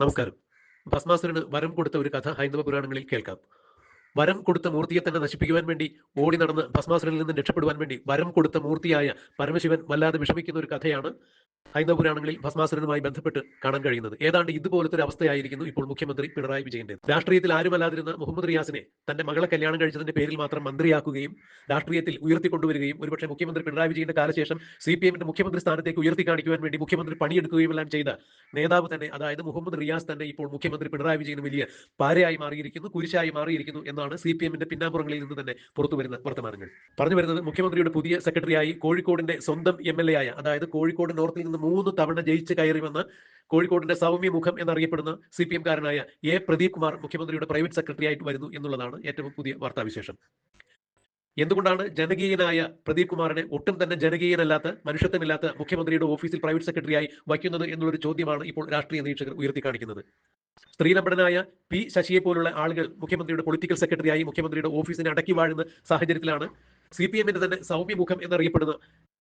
നമസ്കാരം. ഭസ്മാസുരന് വരം കൊടുത്ത ഒരു കഥ ഹൈന്ദവ പുരാണങ്ങളിൽ കേൾക്കാം. വരം കൊടുത്ത മൂർത്തിയെ തന്നെ നശിപ്പിക്കുവാൻ വേണ്ടി ഓടി നടന്ന് ഭസ്മാസുരനിൽ നിന്ന് രക്ഷപ്പെടുവാൻ വേണ്ടി വരം കൊടുത്ത മൂർത്തിയായ പരമശിവൻ വല്ലാതെ വിഷമിക്കുന്ന ഒരു കഥയാണ് ഹൈന്ദവ പുരാണങ്ങളിൽ ഭസ്മാസുരനുമായി ബന്ധപ്പെട്ട് കാണാൻ കഴിയുന്നത്. ഏതാണ്ട് ഇതുപോലത്തെ ഒരു അവസ്ഥയായിരിക്കുന്നു ഇപ്പോൾ മുഖ്യമന്ത്രി പിണറായി വിജയന്റെ രാഷ്ട്രീയത്തിൽ ആരുമല്ലാതിരുന്ന മുഹമ്മദ് റിയാസിനെ തന്റെ മകളെ കല്യാണം കഴിച്ചതിന്റെ പേരിൽ മാത്രം മന്ത്രിയാക്കുകയും രാഷ്ട്രീയത്തിൽ ഉയർത്തിക്കൊണ്ടുവരികയും ഒരുപക്ഷെ മുഖ്യമന്ത്രി പിണറായി വിജയന്റെ കാലശേഷം സി പി എമ്മിന്റെ മുഖ്യമന്ത്രി സ്ഥാനത്തേക്ക് ഉയർത്തി കാണിക്കുവാൻ വേണ്ടി മുഖ്യമന്ത്രി പണിയെടുക്കുകയും എല്ലാം ചെയ്ത നേതാവ് തന്നെ അതായത് മുഹമ്മദ് റിയാസ് തന്നെ ഇപ്പോൾ മുഖ്യമന്ത്രി പിണറായി വിജയന് വലിയ പാരയായി മാറിയിരിക്കുന്നു കുരിശായി മാറിയിരിക്കുന്നു എന്നാണ് സി പി എമ്മിന്റെ പിന്നാമ്പുറങ്ങളിൽ നിന്ന് തന്നെ പുറത്തു വരുന്ന വർത്തമാനങ്ങൾ. പറഞ്ഞു വരുന്നത് മുഖ്യമന്ത്രിയുടെ പുതിയ സെക്രട്ടറിയായി കോഴിക്കോടിന്റെ സ്വന്തം എം എൽ എ ആയ അതായത് കോഴിക്കോട് നോർത്തിൽ നിന്ന് മൂന്ന് തവണ ജയിച്ച് കയറി വന്ന കോഴിക്കോടിന്റെ സൗമ്യ മുഖം എന്നറിയപ്പെടുന്ന സി പി എംകാരനായ എ പ്രദീപ് കുമാർ മുഖ്യമന്ത്രിയുടെ പ്രൈവറ്റ് സെക്രട്ടറി ആയിട്ട് വരുന്നു എന്നുള്ളതാണ് ഏറ്റവും പുതിയ വാർത്താവിശേഷം. എന്തുകൊണ്ടാണ് ജനകീയനായ പ്രദീപ് കുമാറിനെ ഒട്ടും തന്നെ ജനകീയനല്ലാത്ത മനുഷ്യത്വമില്ലാത്ത മുഖ്യമന്ത്രിയുടെ ഓഫീസിൽ പ്രൈവറ്റ് സെക്രട്ടറിയായി വയ്ക്കുന്നത് എന്നുള്ളൊരു ചോദ്യമാണ് ഇപ്പോൾ രാഷ്ട്രീയ നിരീക്ഷകർ ഉയർത്തി കാണിക്കുന്നത് സ്ത്രീലമ്പടനായ പി ശശിയെ പോലുള്ള ആളുകൾ മുഖ്യമന്ത്രിയുടെ പൊളിറ്റിക്കൽ സെക്രട്ടറിയായി മുഖ്യമന്ത്രിയുടെ ഓഫീസിനെ അടക്കി വാഴുന്ന സാഹചര്യത്തിലാണ് സി പി എമ്മിന്റെ തന്നെ സൗമ്യമുഖം എന്നറിയപ്പെടുന്ന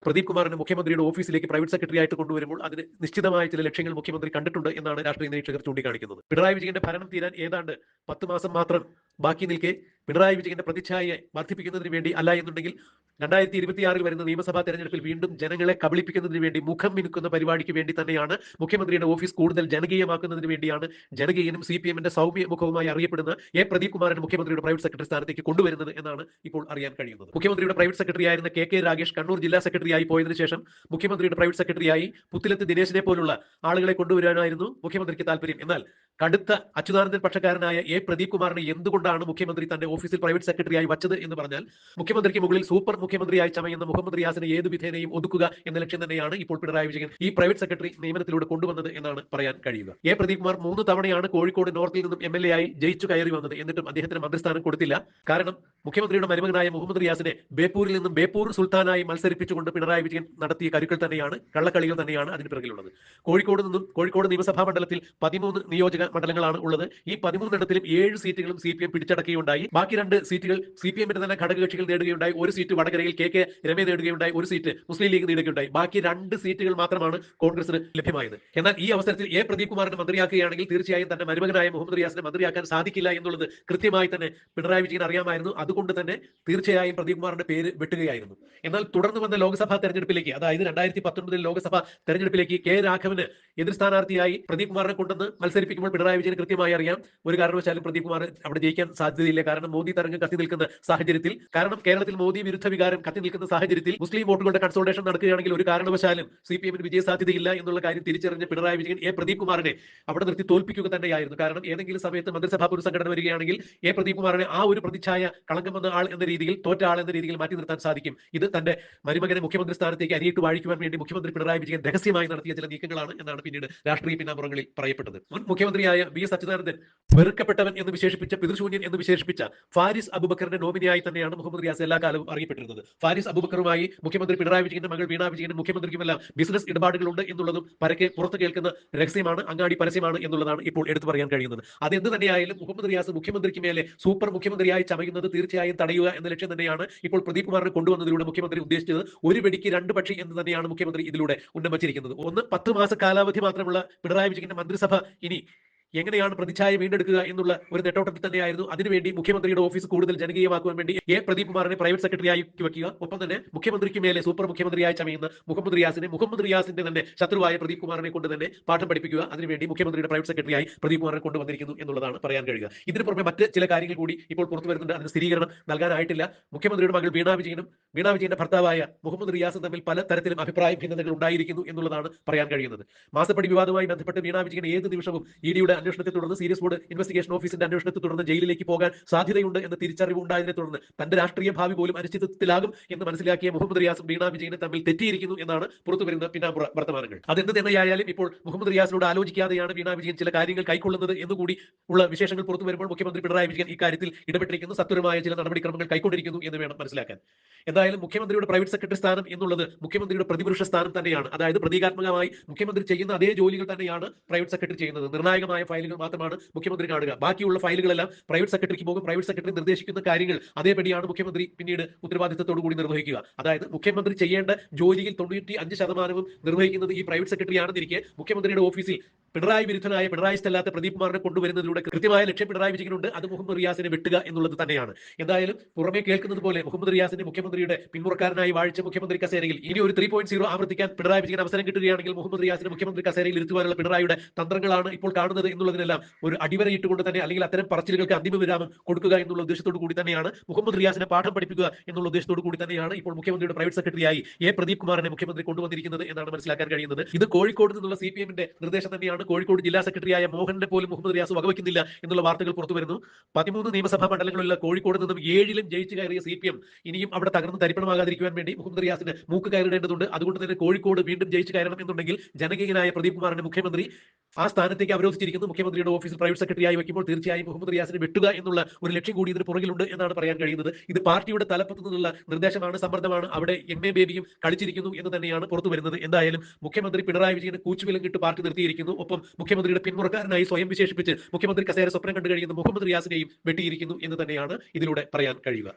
പ്രദീപ് കുമാറിനെ മുഖ്യമന്ത്രിയുടെ ഓഫീസിലേക്ക് പ്രൈവറ്റ് സെക്രട്ടറി ആയിട്ട് കൊണ്ടുവരുമ്പോൾ അതിന് നിശ്ചിതമായ ചില ലക്ഷ്യങ്ങൾ മുഖ്യമന്ത്രി കണ്ടിട്ടുണ്ട് എന്നാണ് രാഷ്ട്രീയ നിരീക്ഷകർ ചൂണ്ടിക്കാണിക്കുന്നത്. പിണറായി വിജയന്റെ ഭരണം തീരാൻ ഏതാണ്ട് പത്ത് മാസം മാത്രം ബാക്കി നിൽക്കെ പിണറായി വിജയന്റെ പ്രതിച്ഛായയെ വർദ്ധിപ്പിക്കുന്നതിന് വേണ്ടി അല്ല എന്നുണ്ടെങ്കിൽ രണ്ടായിരത്തി ഇരുപത്തിയാറിൽ വരുന്ന നിയമസഭാ തെരഞ്ഞെടുപ്പിൽ വീണ്ടും ജനങ്ങളെ കബളിപ്പിക്കുന്നതിന് വേണ്ടി മുഖം മിനുക്കുന്ന പരിപാടിക്ക് വേണ്ടി തന്നെയാണ് മുഖ്യമന്ത്രിയുടെ ഓഫീസ് കൂടുതൽ ജനകീയമാക്കുന്നതിന് വേണ്ടിയാണ് ജനകീയനും സി പി എമ്മിന്റെ സൗമ്യ മുഖവുമായി അറിയപ്പെടുന്ന എ. പ്രദീപ് കുമാരൻ മുഖ്യമന്ത്രിയുടെ പ്രൈവറ്റ് സെക്രട്ടറി സ്ഥാനത്തേക്ക് കൊണ്ടുവരുന്നത് എന്നാണ് ഇപ്പോൾ അറിയാൻ കഴിയുന്നത്. മുഖ്യമന്ത്രിയുടെ പ്രൈവറ്റ് സെക്രട്ടറി ആയിരുന്ന കെ. കെ. രാഗേഷ് കണ്ണൂർ ജില്ലാ സെക്രട്ടറി ആയി പോയതിനു ശേഷം മുഖ്യമന്ത്രിയുടെ പ്രൈവറ്റ് സെക്രട്ടറിയായി പുത്തിലത്ത് ദിനേശിനെ പോലുള്ള ആളുകളെ കൊണ്ടുവരാനായിരുന്നു മുഖ്യമന്ത്രിക്ക് താല്പര്യം എന്നാൽ കടുത്ത അച്യുതാനന്ദൻ പക്ഷക്കാരനായ എ പ്രദീപ് കുമാറിനെ എന്തുകൊണ്ടാണ് മുഖ്യമന്ത്രി തന്റെ ഓഫീസിൽ പ്രൈവറ്റ് സെക്രട്ടറിയായി വച്ചത് എന്ന് പറഞ്ഞാൽ മുഖ്യമന്ത്രിക്ക് മുകളിൽ സൂപ്പർ മുഖ്യമന്ത്രിയായി ചമയുന്ന മുഹമ്മദ് റിയാസിനെ ഏത് വിധേനയും ഒതുക്കുക എന്ന ലക്ഷ്യം തന്നെയാണ് ഇപ്പോൾ പിണറായി വിജയൻ ഈ പ്രൈവറ്റ് സെക്രട്ടറി നിയമനത്തിലൂടെ കൊണ്ടുവന്നത് എന്നാണ് പറയാൻ കഴിയുക. എ പ്രദീപ് കുമാർ മൂന്ന് തവണയാണ് കോഴിക്കോട് നോർത്തിൽ നിന്നും എം എൽ എ ആയി ജയിച്ചു കയറി വന്നത്. എന്നിട്ടും അദ്ദേഹത്തിന് മന്ത്രിസ്ഥാനം കൊടുത്തില്ല. കാരണം മുഖ്യമന്ത്രിയുടെ മരുമകനായ മുഹമ്മദ് റിയാസിനെ ബേപ്പൂരിൽ നിന്നും ബേപ്പൂർ സുൽത്താനായി മത്സരിപ്പിച്ചുകൊണ്ട് പിണറായി വിജയൻ നടത്തിയ കരുക്കൾ തന്നെയാണ് കള്ളക്കളികൾ തന്നെയാണ് അതിന് പിറകിലുള്ളത്. കോഴിക്കോട് നിന്നും കോഴിക്കോട് നിയമസഭാ മണ്ഡലത്തിൽ പതിമൂന്ന് നിയോജക മണ്ഡലങ്ങളാണ് ഉള്ളത്. ഈ പതിമൂന്നിടത്തിലും ഏഴ് സീറ്റുകളും സി പി എം പിടിച്ചടക്കുകയുണ്ടായി. ബാക്കി രണ്ട് സീറ്റുകൾ സി പി എമ്മിന്റെ തന്നെ ഘടകകക്ഷികൾ നേടുകയുണ്ടായി. ഒരു സീറ്റ് വടകരയിൽ കെ കെ രമേ നേടുകയുണ്ടായി. ഒരു സീറ്റ് മുസ്ലിം ലീഗ് നേടുകയുണ്ടായി. ബാക്കി രണ്ട് സീറ്റുകൾ മാത്രമാണ് കോൺഗ്രസിന് ലഭ്യമായത്. എന്നാൽ ഈ അവസരത്തിൽ എ പ്രദീപ് കുമാറിനെ മന്ത്രിയാക്കുകയാണെങ്കിൽ തീർച്ചയായും തന്റെ മരുമകനായ മുഹമ്മദ് റിയാസിനെ മന്ത്രിയാക്കാൻ സാധിക്കില്ല എന്നുള്ളത് കൃത്യമായി തന്നെ പിണറായി വിജയൻ അറിയാമായിരുന്നു. അതുകൊണ്ട് തന്നെ തീർച്ചയായും പ്രദീപ് കുമാറിന്റെ പേര് വെട്ടുകയായിരുന്നു. എന്നാൽ തുടർന്ന് വന്ന ലോക്സഭാ തെരഞ്ഞെടുപ്പിലേക്ക് അതായത് രണ്ടായിരത്തി പത്തൊൻപതിൽ ലോക്സഭാ തെരഞ്ഞെടുപ്പിലേക്ക് കെ രാഘവന് എതിർ സ്ഥാനാർത്ഥിയായി പ്രദീപ് കുമാറിനെ കൊണ്ടുവന്ന് മത്സരിപ്പിക്കുമ്പോൾ പിണറായി വിജയൻ കൃത്യമായി അറിയാം. ഒരു കാരണവശാലും പ്രദീപ് കുമാർ അവിടെ ജയിക്കാൻ സാധ്യതയില്ല. കാരണം മോദി തരംഗം കത്തി നിൽക്കുന്ന സാഹചര്യത്തിൽ കാരണം കേരളത്തിൽ മോദി വിരുദ്ധ വികാരം കത്തി നിൽക്കുന്ന സാഹചര്യത്തിൽ മുസ്ലിം വോട്ടുകളുടെ കൺസോൾട്ടേഷൻ നടക്കുകയാണെങ്കിൽ ഒരു കാരണവശാലും സി പി എമ്മിന് വിജയ സാധ്യതയില്ല എന്നുള്ള കാര്യം തിരിച്ചറിഞ്ഞ പിണറായി വിജയൻ എ പ്രദീപ് കുമാറിനെ അവിടെ നിർത്തി തോൽപ്പിക്കുക തന്നെയായിരുന്നു. കാരണം ഏതെങ്കിലും സമയത്ത് മന്ത്രിസഭാ പുനഃസംഘടന വരികയാണെങ്കിൽ എ പ്രദീപ് കുമാറിനെ ആ ഒരു പ്രതിച്ഛായ കളങ്കം വന്ന ആൾ എന്ന രീതിയിൽ തോറ്റ ആൾ എന്ന രീതിയിൽ മാറ്റി നിർത്താൻ സാധിക്കും. ഇത് തന്റെ മരുമകനെ മുഖ്യമന്ത്രി സ്ഥാനത്തേക്ക് അരിയിട്ട് വാഴിക്കുവാൻ വേണ്ടി മുഖ്യമന്ത്രി പിണറായി വിജയൻ രഹസ്യമായി നടത്തിയ ചില നീക്കങ്ങളാണ് എന്നാണ് പിന്നീട് രാഷ്ട്രീയ പിന്നാമ്പുറങ്ങളിൽ പറയപ്പെട്ടത്. മുൻ മുഖ്യമന്ത്രിയായ വി എസ് അച്യുതാനന്ദൻ വെറുക്കപ്പെട്ടവൻ എന്ന് വിശേഷിപ്പിച്ച പിതൃശൂന്യൻ എന്ന് വിശേഷിപ്പിച്ച ഫാരിസ് അബുബക്കറിന്റെ നോമിനിയായി തന്നെയാണ് മുഹമ്മദ് റിയാസ് എല്ലാ കാലവും അറിയപ്പെട്ടിരുന്നത്. ഫാരിസ് അബുബക്കറുമായി മുഖ്യമന്ത്രി പിണറായി വിജയന്റെ മകൾ വീണ വിജയനും മുഖ്യമന്ത്രിക്കുമെല്ലാം ബിസിനസ് ഇടപാടുകളുണ്ട് എന്നുള്ളതും പരക്കെ പുറത്തു കേൾക്കുന്ന രഹസ്യമാണ് അങ്ങാടി പരസ്യമാണ് എന്നുള്ളതാണ് ഇപ്പോൾ എടുത്തു പറയാൻ കഴിയുന്നത്. അതെന്ത് തന്നെയായാലും മുഹമ്മദ് റിയാസ് മുഖ്യമന്ത്രിക്ക് മേലെ സൂപ്പർ മുഖ്യമന്ത്രിയായി ചമയുന്നത് തീർച്ചയായും തടയുക എന്ന ലക്ഷ്യം തന്നെയാണ് ഇപ്പോൾ പ്രദീപ് കുമാറിനെ കൊണ്ടുവന്നതിലൂടെ മുഖ്യമന്ത്രി ഉദ്ദേശിച്ചത് ഒരു വെടിക്ക് രണ്ട് പക്ഷി എന്ന് തന്നെയാണ് മുഖ്യമന്ത്രി ഇതിലൂടെ ഉന്നമിച്ചിരിക്കുന്നത്. ഒന്ന് പത്ത് മാസ കാലാവധി മാത്രമുള്ള പിണറായി വിജയന്റെ മന്ത്രിസഭ ഇനി എങ്ങനെയാണ് പ്രതിച്ഛായ വീണ്ടെടുക്കുക എന്നുള്ള ഒരു നെട്ടോട്ടത്തിൽ തന്നെയായിരുന്നു. അതിനുവേണ്ടി മുഖ്യമന്ത്രിയുടെ ഓഫീസ് കൂടുതൽ ജനകീയമാക്കുവാൻ വേണ്ടി എ പ്രദീപ് കുമാറിനെ പ്രൈവറ്റ് സെക്രട്ടറി ആയി വെക്കുക ഒപ്പം തന്നെ മുഖ്യമന്ത്രിക്ക് മേലെ സൂപ്പർ മുഖ്യമന്ത്രിയായി ചമയുന്ന മുഹമ്മദ് റിയാസിനെ മുഹമ്മദ് റിയാസിന്റെ തന്നെ ശത്രുവായ പ്രദീപ് കുമാറിനെ കൊണ്ട് തന്നെ പാഠം പഠിപ്പിക്കുക. അതിനുവേണ്ടി മുഖ്യമന്ത്രിയുടെ പ്രൈവറ്റ് സെക്രട്ടറിയായി പ്രദീപ് കുമാറിനെ കൊണ്ടുവന്നിരിക്കുന്നു എന്നുള്ളതാണ് പറയാൻ കഴിയുക. ഇതിന് പുറമെ മറ്റ് ചില കാര്യങ്ങൾ കൂടി ഇപ്പോൾ പുറത്തു വരുന്നുണ്ട്. അതിന് സ്ഥിരീകരണം നൽകാനായിട്ടില്ല. മുഖ്യമന്ത്രിയുടെ മകൾ വീണ വിജയനും വീണ വിജയന്റെ ഭർത്താവായ മുഹമ്മദ് റിയാസും തമ്മിൽ പല തരത്തിലും അഭിപ്രായ ഭിന്നതകൾ ഉണ്ടായിരിക്കുന്നു എന്നുള്ളതാണ് പറയാൻ കഴിയുന്നത്. മാസപ്പടി വിവാദവുമായി ബന്ധപ്പെട്ട് വീണ വിജയൻ ഏത് നിമിഷവും ഇ ഡിയുടെ അന്വേഷണത്തെ തുടർന്ന് സീരിയസ് ബോർഡ് ഇൻവെസ്റ്റിഗേഷൻ ഓഫീസിന്റെ അന്വേഷണത്തെ തുടർന്ന് ജയിലിലേക്ക് പോകാൻ സാധ്യതയുണ്ട് എന്ന തിരിച്ചറിവ് ഉണ്ടായതിനെ തുടർന്ന് തന്റെ രാഷ്ട്രീയ ഭാവി പോലും അനിശ്ചിതത്വത്തിലാകും എന്ന് മനസ്സിലാക്കിയ മുഹമ്മദ് റിയാസും വീണ വിജയനും തമ്മിൽ തെറ്റിയിരിക്കുന്നു എന്നാണ് പുറത്തു വരുന്ന പിന്നാമ്പുറ വർത്തമാനങ്ങൾ. അതെന്ത് തന്നെയായാലും ഇപ്പോൾ മുഹമ്മദ് റിയാസിനോട് ആലോചിക്കാതെയാണ് വീണ വിജയൻ ചില കാര്യങ്ങൾ കൈക്കൊള്ളുന്നത് എന്നുകൂടി ഉള്ള വിശേഷങ്ങൾ പുറത്തു വരുമ്പോൾ മുഖ്യമന്ത്രി പിണറായി വിജയൻ ഇക്കാര്യത്തിൽ ഇടപെട്ടിരിക്കുന്നു. സത്വരമായ ചില നടപടിക്രമങ്ങൾ കൈക്കൊണ്ടിരിക്കുന്നു എന്ന് വേണം മനസ്സിലാക്കാൻ. എന്തായാലും മുഖ്യമന്ത്രിയുടെ പ്രൈവറ്റ് സെക്രട്ടറി സ്ഥാനം എന്നുള്ളത് മുഖ്യമന്ത്രിയുടെ പ്രതിപുരുഷ സ്ഥാനം തന്നെയാണ്. അതായത് പ്രതീകാത്മകമായി മുഖ്യമന്ത്രി ചെയ്യുന്ന അതേ ജോലികൾ തന്നെയാണ് പ്രൈവറ്റ് സെക്രട്ടറി ചെയ്യുന്നത്. നിർണായകമായ ഫയലുകൾ മാത്രമാണ് മുഖ്യമന്ത്രി കാണുക. ബാക്കിയുള്ള ഫയലുകളെല്ലാം പ്രൈവറ്റ് സെക്രട്ടറിക്ക് പോകും. പ്രൈവറ്റ് സെക്രട്ടറി നിർദ്ദേശിക്കുന്ന കാര്യങ്ങൾ അതേപടിയാണ് മുഖ്യമന്ത്രി പിന്നീട് ഉത്തരവാദിത്തത്തോടു കൂടി നിർവഹിക്കുക. അതായത് മുഖ്യമന്ത്രി ചെയ്യേണ്ട ജോലിയിൽ തൊണ്ണൂറ്റി അഞ്ച് ശതമാനവും നിർവഹിക്കുന്നത് ഈ പ്രൈവറ്റ് സെക്രട്ടറി ആണെന്നിരിക്കെ മുഖ്യമന്ത്രിയുടെ ഓഫീസിൽ പിണറായി വിരുദ്ധനായ പിണറായി സ്ഥലത്ത് പ്രദീപ് കുമാറിനെ കൊണ്ടുവരുന്നതിലൂടെ കൃത്യമായ ലക്ഷ്യം പിണറായി വിജയനുണ്ട്. അത് മുഹമ്മദ് റിയാസിനെ വെട്ടുക എന്നുള്ളത് തന്നെയാണ്. എന്തായാലും പുറമെ കേൾക്കുന്നത് പോലെ മുഹമ്മദ് റിയാസിന്റെ മുഖ്യമന്ത്രിയുടെ പിന്മുറക്കാരനായി വാഴിച്ച മുഖ്യമന്ത്രി കസേരയിൽ ഇനി ഒരു ത്രീ പോയിന്റ് സീറോ ആവർത്തിക്കാൻ പിണറായി വിജയൻ അവസരം കിട്ടുകയാണെങ്കിൽ മുഹമ്മദ് റിയാസിനെ മുഖ്യമന്ത്രി കസേരയിൽ ഇരുത്തുവാനുള്ള പിണറായിയുടെ തന്ത്രങ്ങളാണ് ഇപ്പോൾ കാണുന്നത് എന്നുള്ളതിനെല്ലാം ഒരു അടിവരയിട്ടുകൊണ്ട് തന്നെ അല്ലെങ്കിൽ അത്തരം പറച്ചിലുകൾക്ക് അന്തിമ വിരാമം കൊടുക്കുക എന്നുള്ള ഉദ്ദേശത്തോടു കൂടി തന്നെയാണ് മുഹമ്മദ് റിയാസിനെ പാഠം പഠിപ്പിക്കുക എന്നുള്ള ഉദ്ദേശത്തോടു കൂടി തന്നെയാണ് ഇപ്പോൾ മുഖ്യമന്ത്രിയുടെ പ്രൈവറ്റ് സെക്രട്ടറിയായി എ പ്രദീപ് കുമാറിനെ മുഖ്യമന്ത്രി കൊണ്ടുവന്നിരിക്കുന്നത് എന്നാണ് മനസ്സിലാക്കാൻ കഴിയുന്നത്. ഇത് കോഴിക്കോട് നിന്നുള്ള സി പി എമ്മിന്റെ നിർദ്ദേശം തന്നെയാണ് കോഴിക്കോട് ജില്ലാ സെക്രട്ടറിയായ മോഹനെ പോലും മുഹമ്മദ് റിയാസ് വകവയ്ക്കുന്നില്ല എന്നുള്ള വാർത്തകൾ പുറത്തു വരുന്നു. പതിമൂന്ന് നിയമസഭാ മണ്ഡലങ്ങളിലുള്ള കോഴിക്കോട് നിന്നും ഏഴിലും ജയിച്ചു കയറിയ സി ഇനിയും അവിടെ തകർന്ന് തരിപ്പണമാകാതിരിക്കുവാൻ വേണ്ടി മുഹമ്മദ് റിയാസിന് മൂക്ക് കയറിടേണ്ടതുണ്ട്. അതുകൊണ്ട് തന്നെ കോഴിക്കോട് വീണ്ടും ജയിച്ചു കയറണം എന്നുണ്ടെങ്കിൽ ജനകീയനായ പ്രദീപ് കുമാറിന്റെ മുഖ്യമന്ത്രി ആ സ്ഥാനത്തേക്ക് അവരോധിച്ചിരിക്കുന്നു. മുഖ്യമന്ത്രിയുടെ ഓഫീസിൽ പ്രൈവറ്റ് സെക്രട്ടറിയായി വയ്ക്കുമ്പോൾ തീർച്ചയായും മുഹമ്മദ് റിയാസിനെ വെട്ടുക എന്നുള്ള ഒരു ലക്ഷ്യം കൂടി ഇതിന് പുറകിലുണ്ട് എന്നാണ് പറയാൻ കഴിയുന്നത്. ഇത് പാർട്ടിയുടെ തലപ്പത്ത് നിന്നുള്ള നിർദ്ദേശമാണ് സമ്മർദ്ദമാണ്. അവിടെ എം എ ബേബിയും കളിച്ചിരിക്കുന്നു എന്ന് തന്നെയാണ് പുറത്തു വരുന്നത്. എന്തായാലും മുഖ്യമന്ത്രി പിണറായി വിജയന് കൂച്ചുവിലും കിട്ട് പാർട്ടി നിർത്തിയിരിക്കുന്നു. ഒപ്പം മുഖ്യമന്ത്രിയുടെ പിന്മുറക്കാരനായി സ്വയം വിശേഷിപ്പിച്ച് മുഖ്യമന്ത്രി കസേര സ്വപ്നം കണ്ടു കഴിയുന്ന മുഹമ്മദ് റിയാസിനെയും വെട്ടിയിരിക്കുന്നു എന്ന് തന്നെയാണ് ഇതിലൂടെ പറയാൻ കഴിയുക.